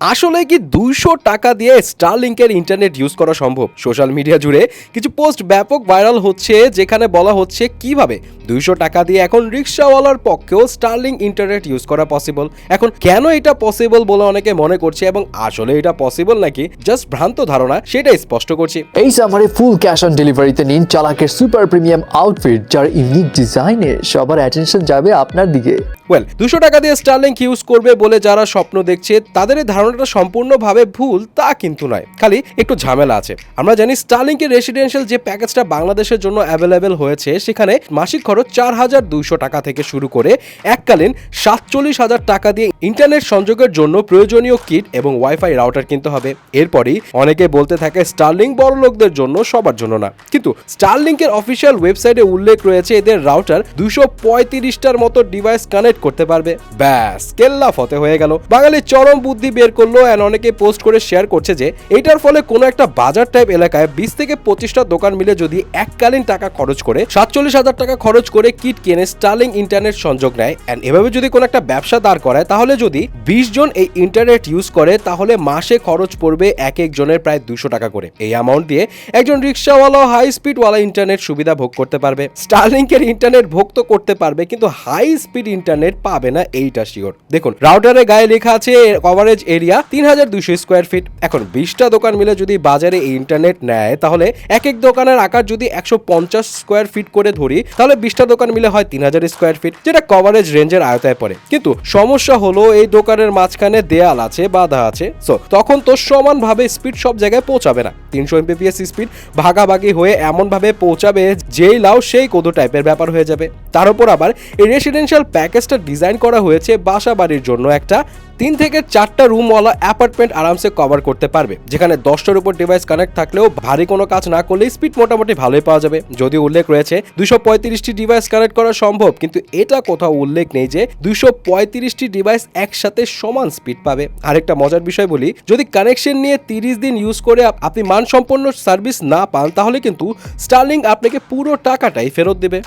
আসলে কি দুইশো টাকা দিয়ে স্টারলিংকের ইন্টারনেট ইউজ করা সম্ভব? সোশ্যাল মিডিয়া জুড়ে কিছু পোস্ট ব্যাপক ভাইরাল হচ্ছে, যেখানে বলা হচ্ছে কীভাবে দুইশো টাকা দিয়ে এখন রিক্সাওয়ালার পক্ষেও স্টারলিং ইন্টারনেট ইউজ করা পসিবল এখন কেন এটা পসিবল বলে অনেকে মনে করছে এবং আসলে এটা পসিবল নাকি? জাস্ট ভ্রান্ত ধারণা, সেটাই স্পষ্ট করছি। এই সামারে ফুল ক্যাশ অন ডেলিভারিতে নিন চালাকের সুপার প্রিমিয়াম আউটফিট যার ইউনিক ডিজাইনে সবার অ্যাটেনশন যাবে আপনার দিকে। ওয়েল দুশো টাকা দিয়ে স্টারলিংক ইউজ করবে বলে যারা স্বপ্ন দেখছে, তাদের এই ধারণাটা সম্পূর্ণভাবে ভুল, তা কিন্তু নয়। খালি একটু ঝামেলা আছে। আমরা জানি স্টারলিংকের রেসিডেন্সিয়াল যে প্যাকেজটা বাংলাদেশের জন্য অ্যাভেলেবেল হয়েছে, সেখানে মাসিক খরচ চার হাজার দুইশো টাকা থেকে শুরু করে এককালীন সাতচল্লিশ হাজার টাকা দিয়ে ইন্টারনেট সংযোগের জন্য প্রয়োজনীয় কিট এবং ওয়াইফাই রাউটার কিনতে হবে। এরপরই অনেকে বলতে থাকে স্টারলিংক বড় লোকদের জন্য সবার জন্য না। কিন্তু স্টারলিংকের অফিসিয়াল ওয়েবসাইটে উল্লেখ রয়েছে, এদের রাউটার দুশো পঁয়ত্রিশটার মতো ডিভাইস কানেক্ট করতে পারবে। ব্যাস, কেল্লা ফতে হয়ে গেল। বাঙালির চরম বুদ্ধি বের করল অ্যান্ড অনেকে পোস্ট করে শেয়ার করছে যে, এটার ফলে কোনো একটা বাজার টাইপ এলাকায় বিশ থেকে পঁচিশটা দোকান মিলে যদি এককালীন টাকা খরচ করে, সাতচল্লিশ হাজার টাকা খরচ করে কিট কেনে স্টার্লিং ইন্টারনেট সংযোগ নেয়। অ্যান্ড এভাবে যদি কোনো একটা ব্যবসা দাঁড় করায়, তাহলে যদি বিশ জন এই ইন্টারনেট ইউজ করে, তাহলে মাসে খরচ পড়বে এক একজনের প্রায় দুশো টাকা করে। এই অ্যামাউন্ট দিয়ে একজন রিক্সাওয়ালা হাই স্পিডওয়ালা ইন্টারনেট সুবিধা ভোগ করতে পারবে। স্টারলিংকের ইন্টারনেট ভোগ তো করতে পারবে, কিন্তু হাই স্পিড ইন্টারনেট পাবে না এইটা শিওর দেখুন রাউটারের গায়ে লেখা আছে কভারেজ এরিয়া তিন হাজার দুশো স্কোয়ার ফিট এখন বিশটা দোকান মিলে যদি বাজারে ইন্টারনেট নেয়, তাহলে এক এক দোকানের আকার যদি একশো পঞ্চাশ স্কোয়ার ফিট করে ধরি, তাহলে বিশটা দোকান মিলে হয় তিন হাজার স্কোয়ার ফিট যেটা কভারেজ রেঞ্জের আয়তায় পড়ে। কিন্তু সমস্যা হলো এই দোকানের মাঝখানে দেয়াল আছে, বাধা আছে। সো তখন তো সমানভাবে স্পিড সব জায়গায় পৌঁছাবে না। তিনশো এমবিপিএস স্পিড ভাগাভাগি হয়ে এমনভাবে পৌঁছাবে যেই লাও সেই কোদো টাইপের ব্যাপার হয়ে যাবে। তার উপর আবার এই রেসিডেন্সিয়াল প্যাকেজটা ডিজাইন করা হয়েছে বাসা বাড়ির জন্য একটা তিন থেকে চারটা রুমওয়ালা অ্যাপার্টমেন্ট আরামসে কভার করতে পারবে, যেখানে দশটার উপর ডিভাইস কানেক্ট থাকলেও ভারী কোনো কাজ না করলে স্পিড মোটামুটি ভালোই পাওয়া যাবে। যদি উল্লেখ রয়েছে দুশো পঁয়ত্রিশটি ডিভাইস কানেক্ট করা সম্ভব, কিন্তু এটা কোথাও উল্লেখ নেই যে দুশো পঁয়ত্রিশটি ডিভাইস একসাথে সমান স্পিড পাবে। আরেকটা মজার বিষয় বলি, যদি কানেকশন নিয়ে তিরিশ দিন ইউজ করে আপনি মানসম্পন্ন সার্ভিস না পান, তাহলে কিন্তু স্টার্লিং আপনাকে পুরো টাকাটাই ফেরত দেবে।